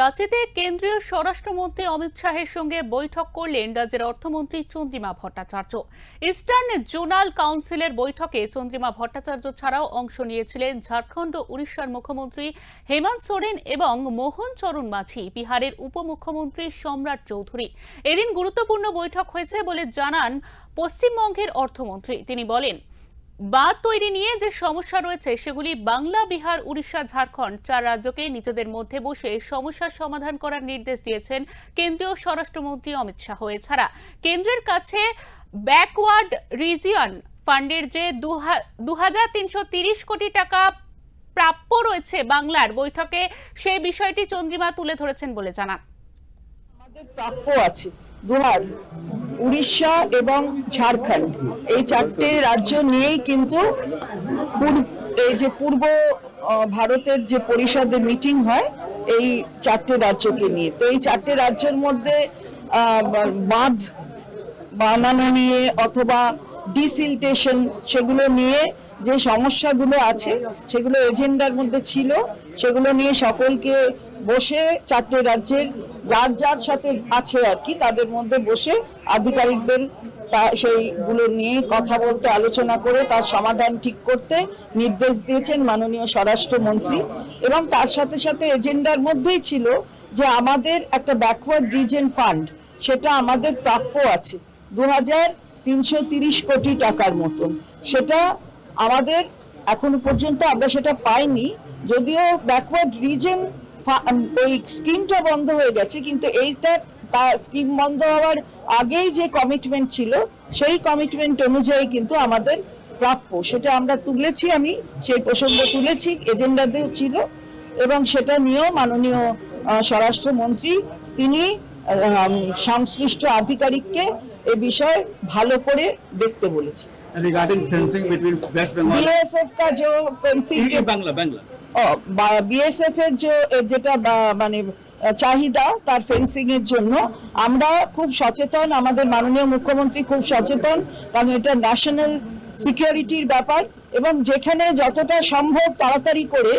রাজ্যেতে কেন্দ্রীয় স্বরাষ্ট্রমন্ত্রী অমিত শাহের সঙ্গে বৈঠক করলেন রাজ্যের অর্থমন্ত্রী চন্দ্রিমা ভট্টাচার্য। ইস্টার্ন জোনাল কাউন্সিলের বৈঠকে চন্দ্রিমা ভট্টাচার্য ছাড়াও অংশ নিয়েছিলেন ঝাড়খণ্ড, উড়িষ্যার মুখ্যমন্ত্রী হেমন্ত সোরেন এবং মোহন চরণ মাঝি, বিহারের উপমুখ্যমন্ত্রী সম্রাট চৌধুরী। এদিন গুরুত্বপূর্ণ বৈঠক হয়েছে বলে জানান পশ্চিমবঙ্গের অর্থমন্ত্রী। তিনি বলেন বাঁধ তৈরি নিয়ে যে সমস্যা রয়েছে, সেগুলি বাংলা, বিহার, উড়িষ্যা, ঝাড়খণ্ড চার রাজ্যকে নিজেদের মধ্যে বসে সমস্যার সমাধান করার নির্দেশ দিয়েছেন কেন্দ্রীয় স্বরাষ্ট্রমন্ত্রী অমিত শাহ। এছাড়া কেন্দ্রের কাছে ব্যাকওয়ার্ড রিজিয়ন ফান্ডের যে দু কোটি টাকা প্রাপ্য রয়েছে বাংলার বৈঠকে, সেই বিষয়টি চন্দ্রিমা তুলে ধরেছেন বলে জানান। আমাদের প্রাপ্য আছে। বিহার উড়িষ্যা এবং ঝাড়খণ্ড। এই চারটে রাজ্য নিয়েই কিন্তু এই যে পূর্ব ভারতের যে পরিষদের মিটিং হয়, এই চারটে রাজ্যকে নিয়ে। তো এই চারটে রাজ্যের মধ্যে বাঁধ, বানানো নিয়ে অথবা ডিসিলটেশন সেগুলো নিয়ে যে সমস্যাগুলো আছে, সেগুলো এজেন্ডার মধ্যে ছিল, সেগুলো নিয়ে সকলকে বসে চারটে রাজ্যের যার যার সাথে আছে আর কি, তাদের মধ্যে বসে আধিকারিকদের সেইগুলো নিয়ে কথা বলতে, আলোচনা করে তার সমাধান ঠিক করতে নির্দেশ দিয়েছেন মাননীয় স্বরাষ্ট্রমন্ত্রী। এবং তার সাথে সাথে এজেন্ডার মধ্যেই ছিল যে আমাদের একটা ব্যাকওয়ার্ড রিজন ফান্ড সেটা আমাদের প্রাপ্য আছে দু তিনশো তিরিশ কোটি টাকার মতন। সেটা আমাদের এখনও পর্যন্ত আমরা সেটা পাইনি, যদিও ব্যাকওয়ার্ড রিজন এই স্কিমটা বন্ধ হয়ে গেছে কিন্তু এইটা তার স্কিম বন্ধ হওয়ার আগেই যে কমিটমেন্ট ছিল সেই কমিটমেন্ট অনুযায়ী কিন্তু আমাদের প্রাপ্য। সেটা আমরা তুলেছি আমি সেই প্রসঙ্গ তুলেছি এজেন্ডাতেও ছিল এবং সেটা নিয়েও মাননীয় স্বরাষ্ট্রমন্ত্রী তিনি সংশ্লিষ্ট আধিকারিককে এ বিষয়ে ভালো করে দেখতে বলেছি regarding fencing between West Bengal BSF কা ফেন্সিং বাংলা বাংলা। বিএসএফ এর যে যেটা মানে চাহিদা তার ফেন্সিং এর জন্য, আমরা খুব সচেতন, আমাদের মাননীয় মুখ্যমন্ত্রী খুব সচেতন, কারণ এটা ন্যাশনাল সিকিউরিটির ব্যাপার, এবং যেখানে যতটা সম্ভব তাড়াতাড়ি করে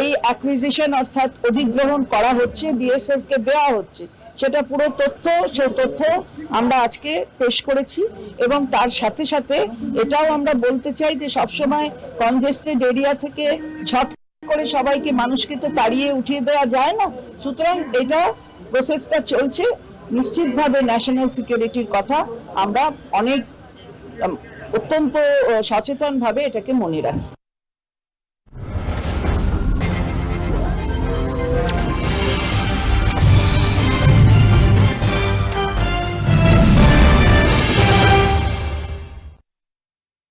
এই অ্যাকুইজিশন অর্থাৎ অধিগ্রহণ করা হচ্ছে বিএসএফ কে দেওয়া হচ্ছে। সেটা পুরো তথ্য সে তথ্য আমরা আজকে পেশ করেছি, এবং তার সাথে সাথে এটাও আমরা বলতে চাই যে সবসময় কনজেস্টেড এরিয়া থেকে ঝট করে সবাইকে, মানুষকে তো তাড়িয়ে উঠিয়ে দেওয়া যায় না। সুতরাং এটা প্রসেসটা চলছে। নিশ্চিতভাবে ন্যাশনাল সিকিউরিটির কথা আমরা অনেক অত্যন্ত সচেতনভাবে এটাকে মনে রাখি।